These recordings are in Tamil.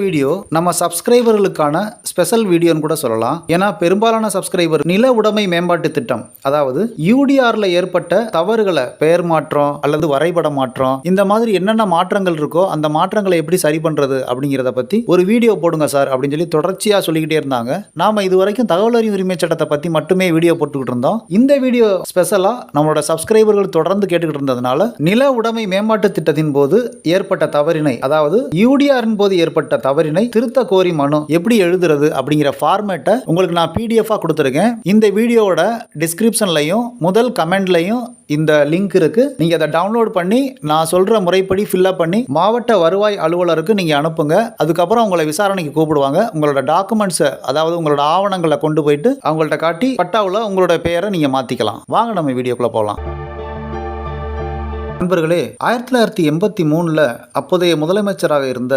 வீடியோ நம்ம சப்ஸ்கிரைபர்களுக்கான ஸ்பெஷல் வீடியோன்னு கூட சொல்லலாம். ஏன்னா பெரும்பாலான சப்ஸ்கிரைபர் நில உடைமை மேம்பாட்டு திட்டம் அதாவது யூடிஆர்ல ஏற்பட்ட தவறுகளை பெயர் மாற்றம் அல்லது வரைபட மாற்றம் இந்த மாதிரி என்னென்ன மாற்றங்கள் இருக்கோ அந்த மாற்றங்களை எப்படி சரி பண்றது அப்படிங்கிறத பத்தி ஒரு வீடியோ போடுங்க சார் அப்படின்னு சொல்லி தொடர்ச்சியா சொல்லிக்கிட்டே இருந்தாங்க. நாம இது வரைக்கும் தகவல் அறிவு உரிமை சட்டத்தை பத்தி மட்டுமே வீடியோ போட்டுக்கிட்டு இருந்தோம். இந்த வீடியோ ஸ்பெஷலா நம்மளோட சப்ஸ்கிரைபர்கள் தொடர்ந்து கேட்டுக்கிட்டு இருந்ததுனால நில உடைமை மேம்பாட்டு திட்டத்தின் போது ஏற்பட்ட தவறினை அதாவது யூடிஆரின் போது ஏற்பட்ட தவறினை திருத்த கோரி மனு எப்படி எழுதுறது அப்படிங்கிற ஃபார்மேட்டை உங்களுக்கு நான் பிடிஎஃபாக கொடுத்துருக்கேன். இந்த வீடியோவோட டிஸ்கிரிப்ஷன்லையும் முதல் கமெண்ட்லையும் இந்த லிங்க் இருக்கு. நீங்க அதை டவுன்லோட் பண்ணி நான் சொல்ற முறைப்படி ஃபில்அப் பண்ணி மாவட்ட வருவாய் அலுவலருக்கு நீங்க அனுப்புங்க. அதுக்கப்புறம் உங்களை விசாரணைக்கு கூப்பிடுவாங்க. உங்களோட டாக்குமெண்ட்ஸை அதாவது உங்களோட ஆவணங்களை கொண்டு போயிட்டு அவங்கள்ட்ட காட்டி பட்டாவில் உங்களோட பெயரை நீங்க மாத்திக்கலாம். வாங்க நம்ம வீடியோக்குள்ள போகலாம் நண்பர்களே ஆயிரத்தி தொள்ளாயிரத்தி எண்பத்தி மூணுல அப்போதைய முதலமைச்சராக இருந்த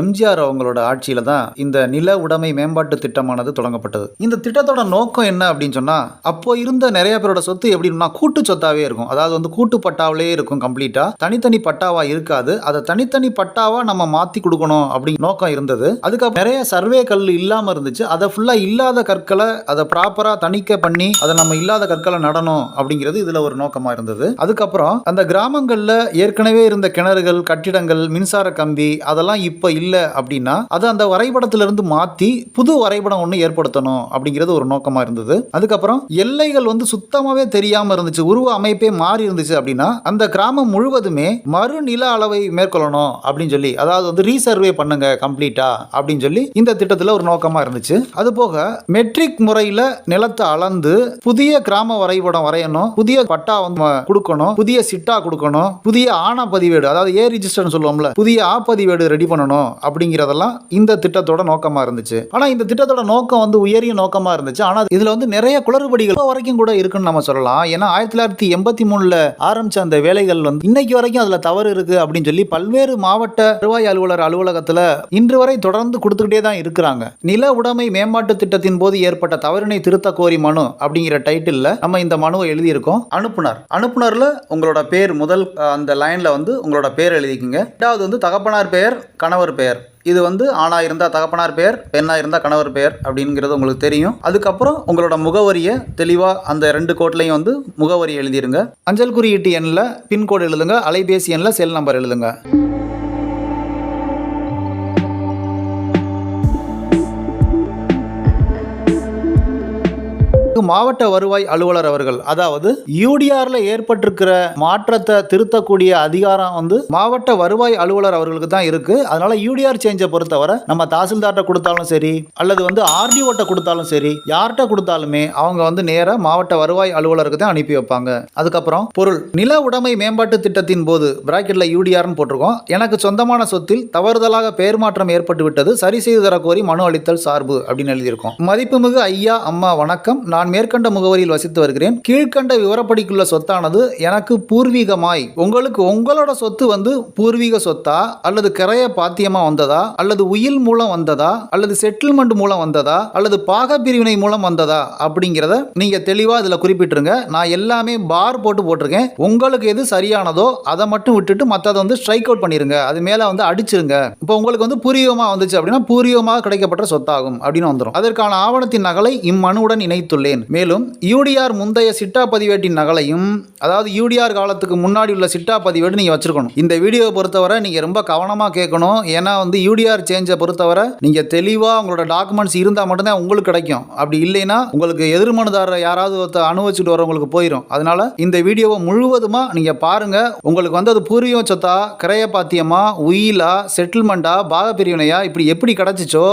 எம்ஜிஆர் அவங்களோட ஆட்சியில தான் இந்த நில உடைமை மேம்பாட்டு திட்டமானது தொடங்கப்பட்டது. இந்த திட்டத்தோட நோக்கம் என்ன அப்படின்னு சொன்னா அப்போ இருந்த நிறைய பேரோட சொத்து எப்படின்னா கூட்டு சொத்தாவே இருக்கும். அதாவது வந்து கூட்டு பட்டாவிலே இருக்கும் கம்ப்ளீட்டா தனித்தனி பட்டாவா இருக்காது. அதை தனித்தனி பட்டாவா நம்ம மாத்தி கொடுக்கணும் அப்படின்னு நோக்கம் இருந்தது. அதுக்கப்புறம் நிறைய சர்வே கல் இல்லாம இருந்துச்சு. அதை ஃபுல்லா இல்லாத கற்களை அதை ப்ராப்பரா தணிக்கை பண்ணி அதை நம்ம இல்லாத கற்களை நடணும் அப்படிங்கிறது இதுல ஒரு நோக்கமா இருந்தது. அதுக்கப்புறம் அந்த கிராமங்களில் ஏற்கனவே இருந்த கிணறுகள் கட்டிடங்கள் மின்சார கம்பி அதெல்லாம் இப்போ இல்லை அப்படின்னா அது அந்த வரைபடத்திலிருந்து மாற்றி புது வரைபடம் ஒன்று ஏற்படுத்தணும் அப்படிங்கிறது ஒரு நோக்கமாக இருந்தது. அதுக்கப்புறம் எல்லைகள் வந்து சுத்தமாகவே தெரியாமல் இருந்துச்சு உருவ அமைப்பே மாறி இருந்துச்சு அப்படின்னா அந்த கிராமம் முழுவதுமே மறுநில அளவை மேற்கொள்ளணும் அப்படின்னு சொல்லி அதாவது வந்து ரீசர்வே பண்ணுங்க கம்ப்ளீட்டா அப்படின்னு சொல்லி இந்த திட்டத்தில் ஒரு நோக்கமாக இருந்துச்சு. அது போக மெட்ரிக் முறையில் நிலத்தை அளந்து புதிய கிராம வரைபடம் வரையணும் புதிய பட்டா வந்து கொடுக்கணும் புதிய சிட்டா கொடுக்கணும் புதிய ஆணா பதிவேடு அதாவது ஏ ரிஜிஸ்டர்னு சொல்லுவோம்ல புதிய ஆ பதிவேடு ரெடி பண்ணணும் அப்படிங்கிறதெல்லாம் இந்த திட்டத்தோட நோக்கமா இருந்துச்சு. ஆனா இந்த திட்டத்தோட நோக்கம் வந்து உயரிய நோக்கமா இருந்துச்சு. ஆனா இதுல வந்து நிறைய குளறுபடிகள் வரைக்கும் கூட இருக்குன்னு நம்ம சொல்லலாம். ஏன்னா ஆயிரத்தி தொள்ளாயிரத்தி எண்பத்தி மூணுல ஆரம்பிச்ச அந்த வேலைகள் வந்து இன்னைக்கு வரைக்கும் அதுல தவறு இருக்கு அப்படின்னு சொல்லி பல்வேறு மாவட்ட வருவாய் அலுவலர் அலுவலகத்துல இன்று வரை தொடர்ந்து கொடுத்துக்கிட்டே தான் இருக்கிறாங்க. நில உடைமை மேம்பாட்டு திட்டத்தின் போது ஏற்பட்ட தவறினை திருத்த கோரி மனு அப்படிங்கிற டைட்டில் நம்ம இந்த மனுவை எழுதியிருக்கோம். அனுப்புனர். அனுப்புனர்ல உங்களோட பேர் முதல் முதல் அந்த லைன்ல வந்து உங்களோட பேர் எழுதிக்கிங்க. ரெண்டாவது வந்து தகப்பனார் பெயர் கணவர் பெயர். இது வந்து ஆணாக இருந்தால் தகப்பனார் பெயர் பெண்ணாக இருந்தால் கணவர் பெயர் அப்படிங்கிறது உங்களுக்கு தெரியும். அதுக்கப்புறம் உங்களோட முகவரியை தெளிவாக அந்த ரெண்டு கோட்லையும் வந்து முகவரி எழுதிருங்க. அஞ்சல் குறியீட்டு எண்ணில் பின்கோடு எழுதுங்க அலைபேசி எண்ணில் செல் நம்பர் எழுதுங்க. மாவட்ட வருவாய் அலுவலர் அவர்கள் அதாவது யூடிஆர்ல ஏற்பட்டிருக்கிற மாற்றத்தை திருத்தக்கூடிய அதிகாரம் வந்து மாவட்ட வருவாய் அலுவலர் அவர்களுக்கு தான் இருக்கு. அதனால யூடிஆர் சேஞ்சை பொறுத்தவரை நம்ம தாசில்தார்ட்ட கொடுத்தாலும் சரி அல்லது வந்து ஆர்டிஓட்ட கொடுத்தாலும் சரி யார்கிட்ட கொடுத்தாலுமே அவங்க வந்து நேராக மாவட்ட வருவாய் அலுவலருக்கு தான் அனுப்பி வைப்பாங்க. அதுக்கப்புறம் பொருள் நில உடைமை மேம்பாட்டு திட்டத்தின் போது பிராக்கெட்ல யூடிஆர்னு போட்டிருக்கோம். எனக்கு சொந்தமான சொத்தில் தவறுதலாக பெயர் மாற்றம் ஏற்பட்டு விட்டது சரி செய்து தரக்கோரி மனு அளித்தல் சார்பு அப்படின்னு எழுதியிருக்கோம். மதிப்புமிகு ஐயா அம்மா வணக்கம். நான் மேற்கண்ட முகவரியில் வசித்து வருகிறேன். கீழ்கண்ட விவரப்படிக்குள்ள சொத்தானது எனக்கு பூர்வீகமாய் உங்களுக்கு உங்களோட சொத்து வந்து பூர்வீக சொத்தா அல்லது கிரைய பாத்தியமா வந்ததா அல்லது உயில் மூலம் வந்ததா அல்லது செட்டில்மெண்ட் மூலம் வந்ததா அல்லது பாக பிரிவினை மூலம் வந்ததா அப்படிங்கிறத நீங்க தெளிவா இதுல குறிப்பிட்டுருங்க. நான் எல்லாமே பார் போட்டு போட்டிருக்கேன். உங்களுக்கு எது சரியானதோ அதை மட்டும் விட்டுட்டு மற்றதை வந்து ஸ்ட்ரைக் அவுட் பண்ணிருங்க. அது மேல வந்து அடிச்சிருங்க. இப்போ உங்களுக்கு வந்து பூர்வீகமா வந்துச்சு அப்படின்னா பூர்வீகமாக கிடைக்கப்பட்ட சொத்தாகும் அப்படின்னு வந்துடும் அதற்கான ஆவணத்தின் நகலை இம்மனுவுடன் இணைத்துள்ளேன். மேலும் யூடிஆர் முந்தைய சிட்டா பதிவேட்டின் நகலையும் அதாவது யூடிஆர் காலத்துக்கு முன்னாடி உள்ள சிட்டா பதிவேடு நீங்க வச்சிருக்கணும். இந்த வீடியோவை பொறுத்தவரை நீங்க ரொம்ப கவனமா கேட்கணும். ஏன்னா வந்து யூடிஆர் சேஞ்சை பொறுத்தவரை நீங்க தெளிவா உங்களோட டாக்குமெண்ட்ஸ் இருந்தால் மட்டும்தான் உங்களுக்கு கிடைக்கும். அப்படி இல்லைன்னா உங்களுக்கு எதிர்மனுதாரர் யாராவது ஒருத்தர் அனுபவிச்சுட்டு வரவங்களுக்கு போயிடும் அதனால இந்த வீடியோவை முழுவதுமா நீங்க பாருங்க. உங்களுக்கு வந்து அது பூர்வீகம் சொத்தா கிரயபாத்தியமாக உயிலா செட்டில்மெண்ட்டா பாக பிரிவினையா இப்படி எப்படி கிடைச்சிச்சோ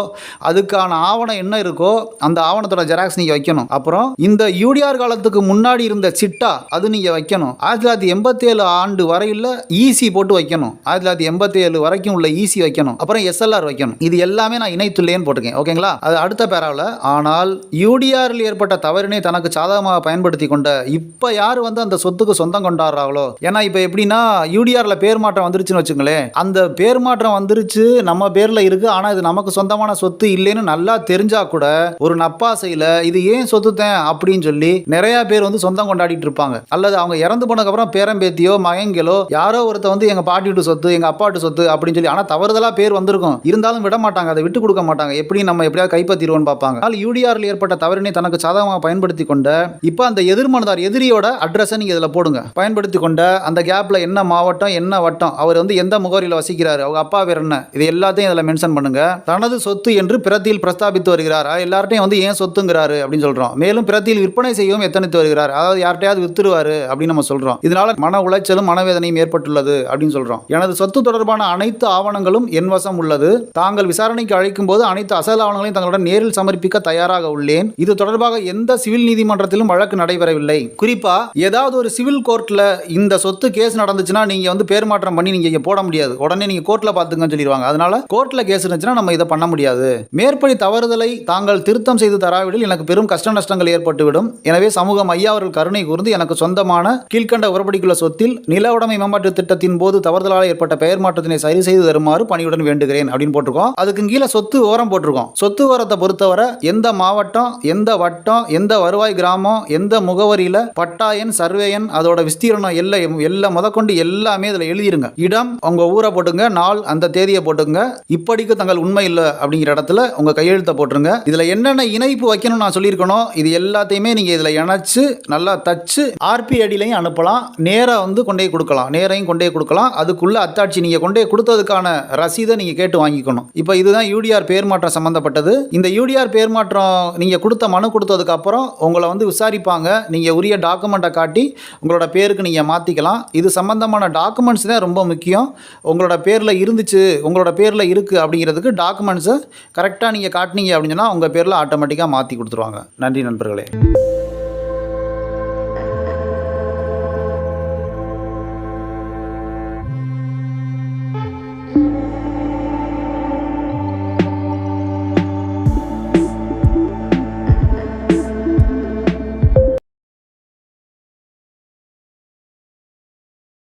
அதுக்கான ஆவணம் என்ன இருக்கோ அந்த ஆவணத்தோட ஜெராக்ஸ் நீங்க வைக்கணும். அப்புறம் இந்த யூடிஆர் காலத்துக்கு முன்னாடி இருந்த சிட்டா அது நீங்க வைக்கணும். ஆயிரத்தி தொள்ளாயிரத்தி எண்பத்தி ஏழு ஆண்டு வரையில் ஈசி போட்டு வைக்கணும். ஆயிரத்தி தொள்ளாயிரத்தி எண்பத்தி ஏழு வரைக்கும் உள்ள ஈசி வைக்கணும். அப்புறம் எஸ்எல்ஆர் வைக்கணும். இது எல்லாமே நான் இணைத்துள்ளேன்னு போட்டிருக்கேன். ஓகேங்களா? அது அடுத்த பேராவில். ஆனால் யூடிஆரில் ஏற்பட்ட தவறினை தனக்கு சாதகமாக பயன்படுத்தி கொண்ட இப்போ யார் வந்து அந்த சொத்துக்கு சொந்தம் கொண்டாடுறாங்களோ? ஏன்னா இப்போ எப்படின்னா யூடிஆர்ல பேர் மாற்றம் வந்துருச்சுன்னு வச்சுங்களேன் அந்த பேர் மாற்றம் வந்துருச்சு நம்ம பேர்ல இருக்கு. ஆனால் இது நமக்கு சொந்தமான சொத்து இல்லைன்னு நல்லா தெரிஞ்சா கூட ஒரு நப்பாசையில் இது ஏன் சொத்து கொடுத்தேன் அப்படின்னு சொல்லி நிறைய பேர் வந்து சொந்தம் கொண்டாடிட்டு இருப்பாங்க. அல்லது அவங்க இறந்து போனதுக்கப்புறம் பேரம்பேத்தியோ மகன்களோ யாரோ ஒருத்த வந்து எங்க பாட்டிட்டு சொத்து எங்க அப்பாட்டு சொத்து அப்படின்னு சொல்லி ஆனா தவறுதலா பேர் வந்திருக்கும். இருந்தாலும் விட மாட்டாங்க அதை விட்டு கொடுக்க மாட்டாங்க. எப்படி நம்ம எப்படியாவது கைப்பற்றிடுவோம்னு பார்ப்பாங்க. ஆனால் யூடிஆர்ல ஏற்பட்ட தவறினை தனக்கு சாதகமாக பயன்படுத்தி கொண்ட இப்போ அந்த எதிர்மனதார் எதிரியோட அட்ரஸை நீங்க இதில் போடுங்க. பயன்படுத்தி கொண்ட அந்த கேப்ல என்ன மாவட்டம் என்ன வட்டம் அவர் வந்து எந்த முகவரியில் வசிக்கிறார் அவங்க அப்பா பேர் என்ன இது எல்லாத்தையும் இதில் மென்ஷன் பண்ணுங்க. தனது சொத்து என்று பிரத்தியில் பிரஸ்தாபித்து வருகிறார் எல்லார்ட்டையும் வந்து ஏன் சொத்துங்கிறாரு அப்படின்னு சொல்றோம். மேலும் பிரத்தியில் விற்பனை செய்யவும் எத்தனைத்து வருகிறார்? அதாவது யார்கிட்டயாவது வித்துருவாரு அப்படின்னு நம்ம சொல்றோம். இதனால மன உளைச்சலும் மனவேதனையும் ஏற்பட்டுள்ளது அப்படின்னு சொல்றோம். எனது சொத்து தொடர்பான அனைத்து ஆவணங்களும் என் வசம் உள்ளது. தாங்கள் விசாரணைக்கு அழைக்கும் போது அனைத்து அசல் ஆவணங்களையும் தங்களுடன் நேரில் சமர்ப்பிக்க தயாராக உள்ளேன். இது தொடர்பாக எந்த சிவில் நீதிமன்றத்திலும் வழக்கு நடைபெறவில்லை. குறிப்பா ஏதாவது ஒரு சிவில் கோர்ட்ல இந்த சொத்து கேஸ் நடந்துச்சுன்னா நீங்க வந்து பேர் மாற்றம் பண்ணி நீங்க இங்க போட முடியாது. உடனே நீங்க கோர்ட்ல பாத்துங்கன்னு சொல்லிடுவாங்க. அதனால கோர்ட்ல கேஸ் இருந்துச்சுன்னா நம்ம இதை பண்ண முடியாது. மேற்படி தவறுதலை தாங்கள் திருத்தம் செய்து தராவிடில் எனக்கு பெரும் கஷ்ட நஷ்டங்கள் ஏற்பட்டுவிடும். எனவே சமூகம் ஐயா அவர்கள் கருணை கூர்ந்து எனக்கு சொந்தமான கீழ்கண்ட உறப்படிக்குள்ள சொத்தில் நில உடைமை மேம்பாட்டு திட்டத்தின் போது தவறுதலால் ஏற்பட்ட பெயர் மாற்றத்தினை சரி செய்து தருமாறு பணியுடன் வேண்டுகிறேன் அப்படின்னு போட்டிருக்கோம். அதுக்கு கீழே சொத்து ஓரம் போட்டிருக்கோம். சொத்து ஓரத்தை பொறுத்தவரை எந்த மாவட்டம் எந்த வட்டம் எந்த வருவாய் கிராமம் எந்த முகவரியில பட்டாயன் சர்வேயன் அதோட விஸ்தீரணம் எல்லை எல்லாம் முதற்கொண்டு எல்லாமே இதில் எழுதிருங்க. இடம் உங்க ஊரை போட்டுங்க நாள் அந்த தேதியை போட்டுங்க. இப்படிக்கு தங்கள் உண்மை இல்லை அப்படிங்கிற இடத்துல உங்க கையெழுத்தை போட்டுருங்க. இதுல என்னென்ன இணைப்பு வைக்கணும்னு நான் சொல்லியிருக்கணும் இது எல்லாத்தையுமே நீங்கள் இதில் இணைச்சி நல்லா தச்சு ஆர்பி அடியிலையும் அனுப்பலாம். நேராக வந்து கொண்டே கொடுக்கலாம். நேரையும் கொண்டே கொடுக்கலாம். அதுக்குள்ளே அத்தாட்சி நீங்கள் கொண்டே கொடுத்ததுக்கான ரசீதை நீங்கள் கேட்டு வாங்கிக்கணும். இப்போ இதுதான் யூடிஆர் பேர் மாற்றம் சம்மந்தப்பட்டது இந்த யூடிஆர் பேர் மாற்றம் நீங்கள் கொடுத்த மனு கொடுத்ததுக்கு அப்புறம் உங்களை வந்து விசாரிப்பாங்க. நீங்கள் உரிய டாக்குமெண்ட்டை காட்டி உங்களோட பேருக்கு நீங்கள் மாற்றிக்கலாம் இது சம்மந்தமான டாக்குமெண்ட்ஸ் தான் ரொம்ப முக்கியம். உங்களோட பேரில் இருந்துச்சு உங்களோட பேரில் இருக்குது அப்படிங்கிறதுக்கு டாக்குமெண்ட்ஸை கரெக்டாக நீங்கள் காட்டினீங்க அப்படின்னு சொன்னால் உங்கள் பேரில் ஆட்டோமேட்டிக்காக மாற்றி கொடுத்துருவாங்க. நன்றி. நண்பர்களே.